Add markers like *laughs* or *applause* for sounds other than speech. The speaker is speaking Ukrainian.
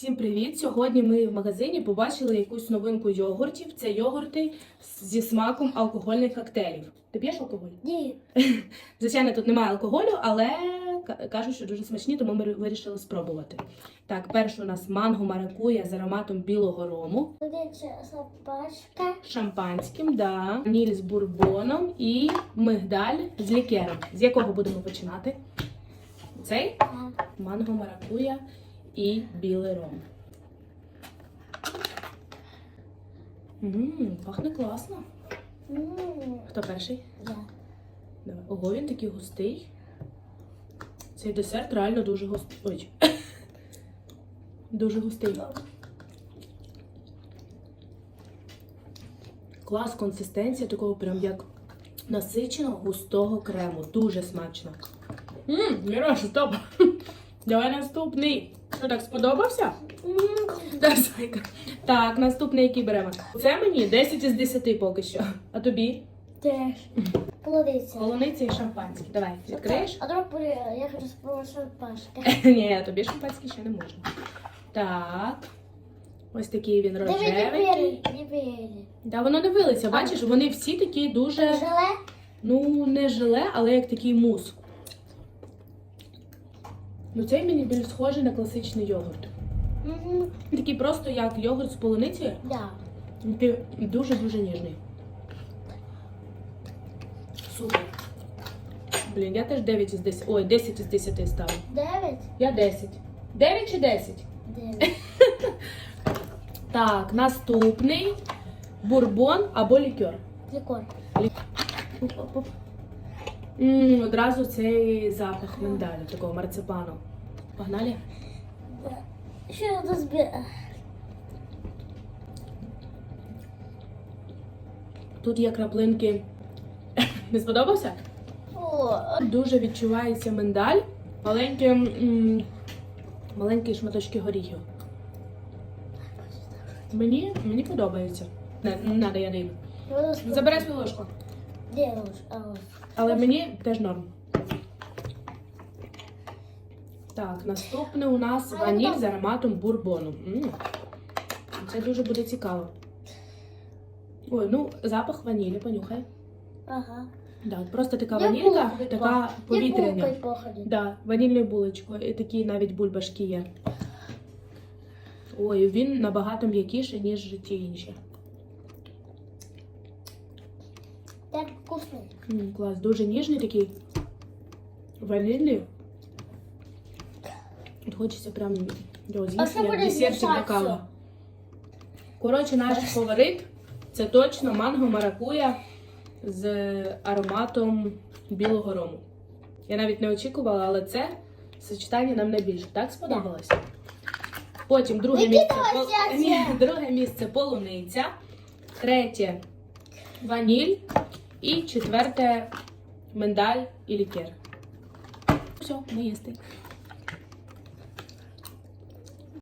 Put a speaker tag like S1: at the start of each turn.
S1: Всім привіт! Сьогодні ми в магазині побачили якусь новинку йогуртів. Це йогурти зі смаком алкогольних коктейлів. Ти п'єш алкоголь?
S2: Ні. *laughs*
S1: Звичайно, тут немає алкоголю, але кажуть, що дуже смачні, тому ми вирішили спробувати. Так, перший у нас манго маракуя з ароматом білого рому,
S2: собачка.
S1: шампанським, да, ніль з бурбоном і мигдаль з лікером. З якого будемо починати? Цей? манго маракуя і білий ром. Ммм, пахне класно. Хто перший?
S2: Я.
S1: Давай. Ого, він такий густий. Цей десерт реально дуже густий. Ой. Дуже густий. Клас, консистенція такого прям як насиченого густого крему. Дуже смачно. Ммм, Мірош, стоп. Давай наступний. Що так сподобався? Так, Зайка. Так, наступний, який беремо. Це мені 10 із 10 поки що. А тобі?
S2: Теж. Половиця.
S1: Полуниця і шампанське. Давай, відкриєш?
S2: А друг я хочу спробувати шампашка. *laughs*
S1: Ні, тобі шампанське ще не можна. Так. Ось такий він рожевий. Та воно не вилиться, бачиш, вони всі такі дуже,
S2: Желе?
S1: ну, не желе, але як такий мус. Ну, цей мені більш схожий на класичний йогурт.
S2: Угу.
S1: Такий просто як йогурт з полуницею,
S2: Да.
S1: він дуже-дуже ніжний. Супер. Блін, я теж 9 із 10. Ой, 10 із 10 ставлю.
S2: Дев'ять?
S1: Я 10. 9 чи 10?
S2: Дев'ять. *laughs*
S1: Так, наступний бурбон або лікер.
S2: Лікор.
S1: Оп-оп-оп. М, Одразу цей запах миндалю, такого марципану. Погнали?
S2: Що я тут збираю?
S1: Тут є краплинки. Не сподобався?
S2: О,
S1: Дуже відчувається миндаль. Маленькі, м, маленькі шматочки горіхів. Мені, мені подобається. Не, не надо, я
S2: воно спробую.
S1: Забирай свою ложку.
S2: Де ось.
S1: Але мені теж норм. Так, наступне у нас ваніль з ароматом бурбону. М. Це дуже буде цікаво. Ой, ну запах ванілі, понюхай.
S2: Ага.
S1: Да, просто така
S2: Як
S1: ванілька,
S2: булкою
S1: така повітряна. Да, ванільною булочкою. І такі навіть бульбашки є. Ой, він набагато м'якіший, ніж ті інші.
S2: Так вкусний.
S1: М, клас, дуже ніжний такий. Ванільний. От хочеться прям його з'їсти,
S2: що
S1: як
S2: буде
S1: десертик до кави. Коротше, наш фаворит це точно манго маракуя з ароматом білого рому. Я навіть не очікувала, але це сочетання нам найбільше. Так сподобалось? Потім друге місце, пол-? Ні, друге місце полуниця, третє ваніль і четверте миндаль і лікер. Все, ми їсти.